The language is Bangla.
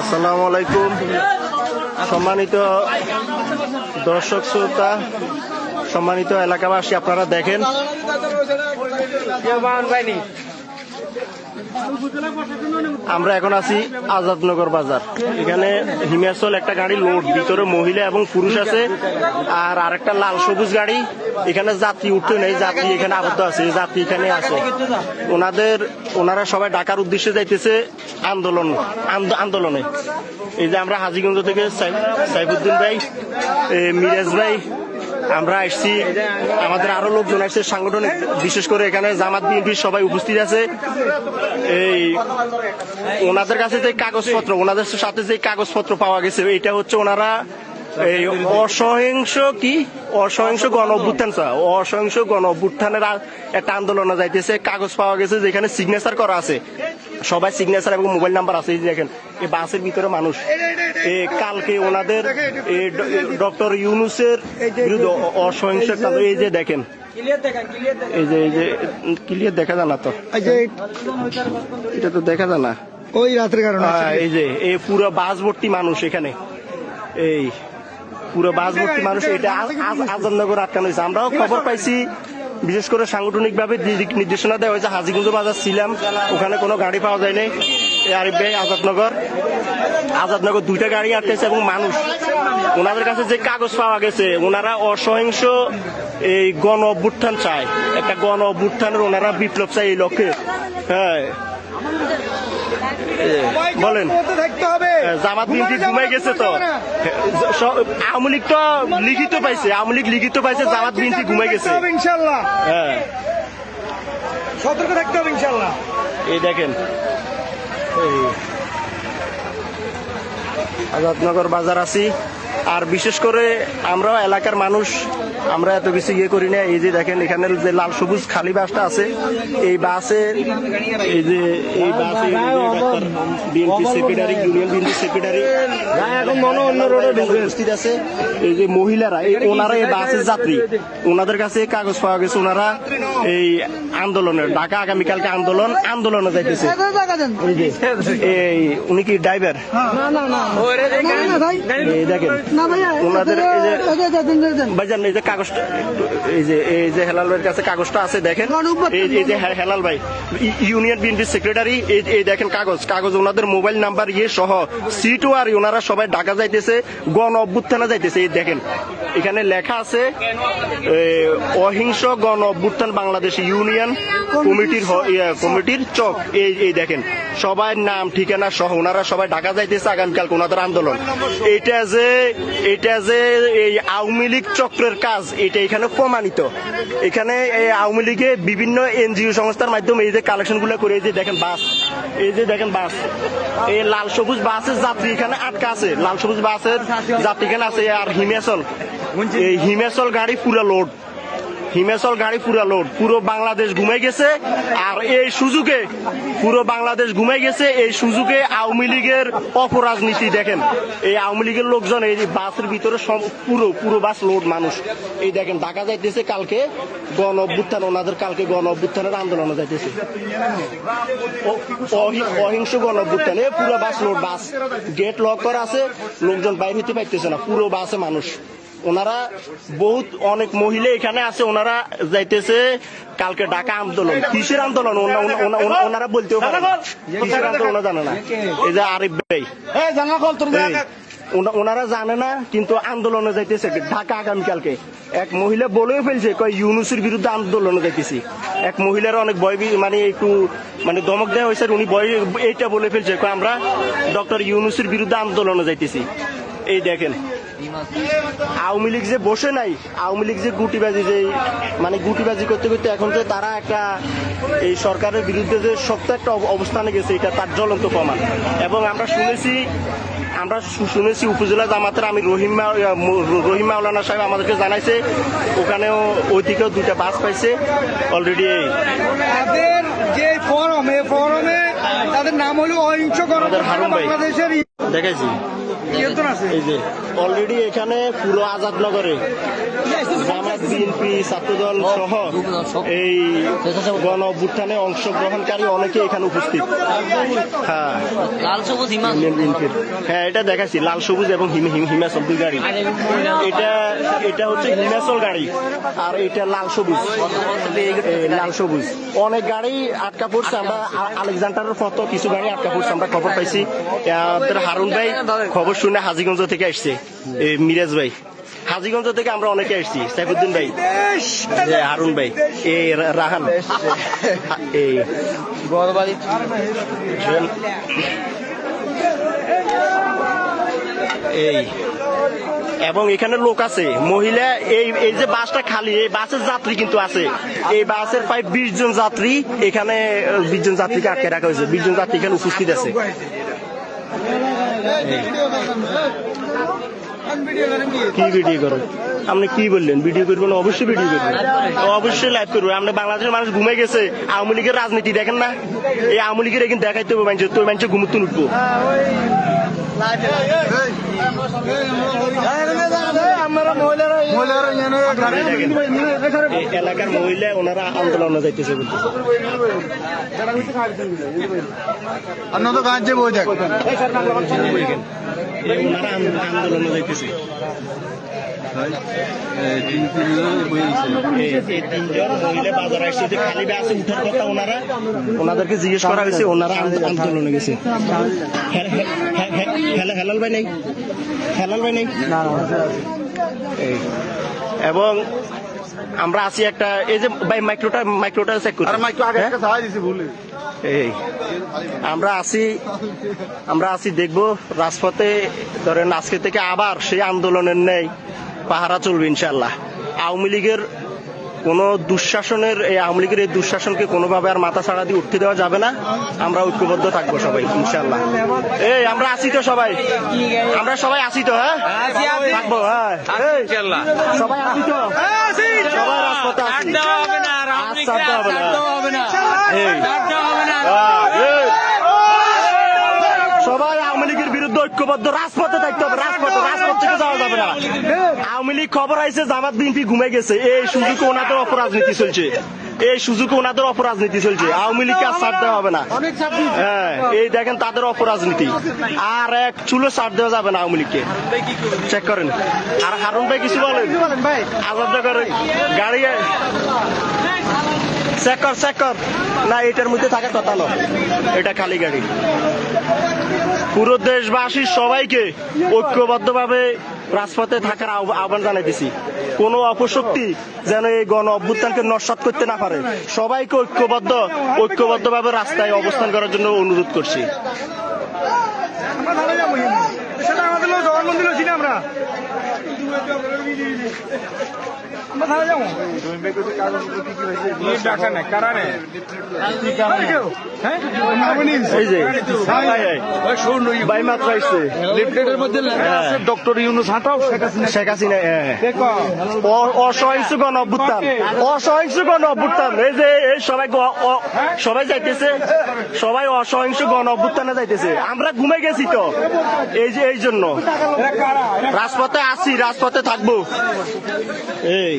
আসসালামু আলাইকুম। সম্মানিত দর্শক শ্রোতা সম্মানিত এলাকাবাসী আপনারা দেখেন। আমরা এখন আছি আজাদনগর বাজার। এখানে হিমাচল একটা গাড়ি লোড ভিতরে মহিলা এবং পুরুষ আছে, আর আরেকটা লাল সবুজ গাড়ি। এখানে যাত্রী উঠতে নেই, যাত্রী এখানে আবদ্ধ আছে যাত্রী এখানে আছে। ওনাদের, ওনারা সবাই ডাকার উদ্দেশ্যে যাইতেছে আন্দোলন আন্দোলনে। এই যে আমরা হাজিগঞ্জ থেকে সাইফুদ্দিন ভাই মিরাজ ভাই আমরা আসছি, আমাদের আরও লোকজন আসছে সাংগঠনিক, বিশেষ করে এখানে জামাত বিএনপির সবাই উপস্থিত আছে। এই ওনাদের কাছে যে কাগজপত্র, ওনাদের সাথে যে কাগজপত্র পাওয়া গেছে, এটা হচ্ছে ওনারা এই অসহিংস কি? অসহিংস গণ অভ্যুত্থান অসহিংস গণ অভ্যুত্থানের একটা আন্দোলনে যাইতেছে, কাগজ পাওয়া গেছে যেখানে সিগনেচার করা আছে। সবাই সিগনেচার এবং মোবাইল নাম্বার আছে দেখেন এই বাসের ভিতরে মানুষ। কালকে ওনাদের ডক্টর ইউনুসের বিরুদ্ধে অ- অসহিংস এই যে দেখেন। এই যে এই যে ক্লিয়ার দেখা যায় না তো? এটা তো দেখা যায় না। ওই রাতের কারণে এই যে এই পুরো বাস ভর্তি মানুষ এখানে। এই পুরো বাস ভর্তি মানুষ এটা আজ- আজ- আজাদনগর আটকানো হয়েছে। আমরাও খবর পাইছি। বিশেষ করে সাংগঠনিকভাবে নির্দেশনা দেওয়া হয়েছে, হাজিগঞ্জ বাজার ছিলাম, ওখানে কোনো গাড়ি পাওয়া যায়নি। এই আরিফ ভাই আজাদনগর। আজাদনগর দুইটা গাড়ি আটকেছে এবং মানুষ। ওনাদের কাছে যে কাগজ পাওয়া গেছে, ওনারা অসহিংস এই গণ অভ্যুত্থান চায়। একটা গণ অভ্যুত্থানের ওনারা বিপ্লব চায় এই লক্ষ্যে। হ্যাঁ। বলেন। জামাত বিএনপি ঘুমাই গেছে তো। আওয়ামী লীগ তো লিখিত পাইছে আওয়ামী লীগ লিখিত পাইছে জামাত বিএনপি ঘুমাই গেছে। ইনশাল্লাহ হ্যাঁ সতর্ক থাকতে হবে ইনশাল্লাহ এই দেখেন। আজাদনগর বাজার আছি। আর বিশেষ করে আমরা এলাকার মানুষ আমরা এত কিছু ইয়ে করি না। এই যে দেখেন এখানে যে লাল সবুজ খালি বাসটা আছে এই বাসে এই যে এই বাসে BNP secretary union BNP secretary এখন মনে অন্য রোডে উপস্থিত আছে। এই যে মহিলারা এই ওনারা এই বাসের যাত্রী। ওনাদের কাছে কাগজ পাওয়া গেছে ওনারা এই আন্দোলনের ঢাকা আগামীকালকে আন্দোলন আন্দোলনে যাইতেছে। এই উনি কি ড্রাইভার না না না। না না ভাই। এই দেখেন ওনাদের এই যে এই যে দেন দেন দেন ভাইজান এই যে কাগজটা এই যে এই যে হেলাল ভাইয়ের কাছে কাগজটা আছে দেখেন। এই এই যে হেলাল ভাই ইউনিয়ন বিএনপি সেক্রেটারি এই এই দেখেন কাগজ। কাগজ ওনাদের মোবাইল নাম্বার ইয়ে সহ। সিটও আর ওনারা সবাই ঢাকা যাইতেছে গণ অভ্যুত্থানে যাইতেছে এই দেখেন। এখানে লেখা আছে অহিংস গণ অভ্যুত্থান বাংলাদেশ ইউনিয়ন কমিটির কমিটির চক। এই এই দেখেন সবার নাম ঠিকানা সহ ওনারা সবাই ঢাকা যাইতেছে আগামীকাল ওনাদের আন্দোলন। এটা যে এটা যে এই আওয়ামী লীগ চক্রের কাজ, এটা এখানে প্রমাণিত। এখানে এই আওয়ামী লীগে বিভিন্ন এনজিও সংস্থার মাধ্যমে এই যে কালেকশনগুলো করে, এই যে দেখেন বাস, এই যে দেখেন বাস, এই লাল সবুজ বাসের যাত্রী এখানে আটকা আছে। লাল সবুজ বাসের যাত্রী এখানে আছে, আর হিমাচল এই হিমাচল গাড়ি পুরো লোড হিমাচল গাড়ি পুরা লোড পুরো বাংলাদেশ ঘুমাই গেছে, আর এই সুযোগে পুরো বাংলাদেশ ঘুমাই গেছে, এই সুযোগে আওয়ামী লীগের অপরাজনীতি দেখেন। এই আওয়ামী লীগের লোকজন এই বাসের ভিতরে পুরো পুরো বাস লোড মানুষ। এই দেখেন, ঢাকা যাইতেছে কালকে গণ অভ্যুত্থান, ওনাদের কালকে গণ অভ্যুত্থানের আন্দোলনে যাইতেছে। অহিংস গণ অভ্যুত্থান পুরো bus load bus gate lock করা আছে, লোকজন বাইরে হতে পারতেছে না, পুরো বাসে মানুষ। ওনারা বহুত অনেক মহিলা এখানে আছে ওনারা যাইতেছে কালকে ঢাকা আন্দোলন কিসের আন্দোলন? ওনা- ওনা- ওনা- ওনা- ওনারা বলতেও পারে কিসের আন্দোলন জানে না। এই যে আরিফ ভাই। ওনারা জানে না কিন্তু আন্দোলনে যাইতেছে। ঢাকা আগামীকালকে এক মহিলা বলেও ফেলছে কয় ইউনুসের বিরুদ্ধে আন্দোলনে যাইতেছি। এক মহিলার অনেক ভয় মানে একটু মানে দমক দেওয়া হয়েছে উনি ভয় এইটা বলে ফেলছে কয় আমরা ডক্টর ইউনুসের বিরুদ্ধে আন্দোলনে যাইতেছি। এই দেখেন। আওয়ামী লীগ যে বসে নাই আওয়ামী লীগ যে গুটিবাজি যে মানে গুটিবাজি করতে করতে এখন যে তারা একটা এই সরকারের বিরুদ্ধে যে শক্ত একটা অব- অবস্থানে গেছে এটা তার জ্বলন্ত প্রমাণ। এবং আমরা শুনেছি আমরা শুনেছি উপজেলা জামাতের আমি রহিম রহিম মাওলানা সাহেব আমাদেরকে জানাইছে ওখানেও ওই দিকেও দুইটা বাস পাইছে অলরেডি তাদের যে ফরম এই ফরমে তাদের নাম হলো অহিংস বাংলাদেশের দেখাইছি। আছে এই যে অলরেডি এখানে পুরো আজাদনগরে জামাত বিএনপি ছাত্রদল সহ এই গণ অভ্যুত্থানে অংশগ্রহণকারী অনেকে এখানে উপস্থিত। হ্যাঁ। লাল সবুজ বিএনপির হ্যাঁ এটা দেখাচ্ছি লাল সবুজ এবং হিম- হিম- হিমাচল দুই গাড়ি। এটা এটা হচ্ছে হিমাচল গাড়ি আর এটা লাল সবুজ। লাল সবুজ। অনেক গাড়ি আটকা পড়ছে আমরা আলেকজান্ডারের ফত কিছু গাড়ি আটকা পড়ছে আমরা খবর পাইছি। আমাদের হারুন ভাই খবর শুনে হাজিগঞ্জ থেকে আসছে এই মিরাজ ভাই। হাজিগঞ্জ থেকে আমরা অনেকে আসছি সাইফুদ্দিন ভাই হারুন ভাই এই রাহান। এই এই এবং এখানে লোক আছে মহিলা এই এই যে বাসটা খালি এই বাসের যাত্রী কিন্তু আছে। এই বাসের প্রায় বিশ জন যাত্রী এখানে বিশ জন যাত্রীকে আটকে রাখা হয়েছে বিশ জন যাত্রী এখানে উপস্থিত আছে। কি ভিডিও করো আপনি কি বললেন? ভিডিও করবেন? অবশ্যই ভিডিও করবেন। অবশ্যই লাইভ করব। আপনি বাংলাদেশের মানুষ ঘুমে গেছে। আওয়ামী লীগের রাজনীতি দেখেন না? এই আওয়ামী লীগের এখন দেখাইতে হবে মানুষ তো মানুষ ঘুমুতে উঠবো। আমরা এই এলাকার মহিলা ওনারা আন্দোলনে যাইতেছে বলতেছে ওনারা আন্দোলন- যাইতেছে। এই এই তিনজন মহিলা বাজার আসছে যে খালি আছে উঠার কথা ওনারা। ওনাদেরকে জিজ্ঞেস করা হয়েছে ওনারা আন্দো- আন্দোলনে গেছে। হে- হে- হে- হে- হেলাল ভাই নেই। হেলাল ভাই নেই। এবং আমরা আছি একটা এই যে ভাই মাইক্রোটা মাইক্রোটা চেক করি। আর আগে একটা সাহায্য দিছি ভুলে এই আমরা আছি আমরা আছি দেখব রাজপথে ধরেন আজকে থেকে আবার সেই আন্দোলনের নেই পাহারা চলবে ইনশাল্লাহ আওয়ামী লীগের কোন দুঃশাসনের এই আওয়ামী লীগের এই দুঃশাসনকে কোনোভাবে আর মাথা ছাড়া দিয়ে উঠতে দেওয়া যাবে না। আমরা ঐক্যবদ্ধ থাকব সবাই ইনশাল্লাহ এই আমরা আছি তো সবাই। আমরা সবাই আছি তো হ্যাঁ? থাকব হ্যাঁ। সবাই আছি তো? সবাই রাজপথে আছি। আজ ছাড়তে হবে না এই আহ, এই। সবাই আওয়ামী লীগের বিরুদ্ধে ঐক্যবদ্ধ রাজপথে থাকতে হবে রাজপথে রাজপথ থেকে যাওয়া যাবে না। আওয়ামী লীগ খবর আইছে জামাত বিএনপি ঘুমে গেছে। এই সুযোগে ওনাদের অপরাজনীতি চলছে। এই সুযোগে ওনাদের অপরাজনীতি চলছে। আওয়ামী লীগকে আর ছাড় দেওয়া হবে না। হ্যাঁ এই দেখেন তাদের অপরাজনীতি। আর এক চুলো ছাড় দেওয়া যাবে না আওয়ামী লীগকে। চেক করেন। আর হারুন ভাই কিছু বলেন? আজাদ করে গাড়ি চেক কর চেক কর। না এটার মধ্যে থাকার কথা নয়। এটা খালি গাড়ি। পুরো দেশবাসী সবাইকে ঐক্যবদ্ধভাবে রাজপথে থাকার আহ্ব- আহ্বান জানাইতেছি। কোন অপশক্তি যেন এই গণ অভ্যুত্থানকে নস্বাত করতে না পারে। সবাইকে ঐক্যবদ্ধ, ঐক্যবদ্ধভাবে রাস্তায় অবস্থান করার জন্য অনুরোধ করছি। আমরা অসহিংস গণ অভ্যুত্থান অসহিংস গণ অভ্যুত্থান এই যে, এই সবাই সবাই যাইতেছে সবাই অসহিংস গণ অভ্যুত্থানে যাইতেছে আমরা ঘুমে গেছি তো এই যে এই জন্য রাজপথে আসি রাজপথে থাকব এই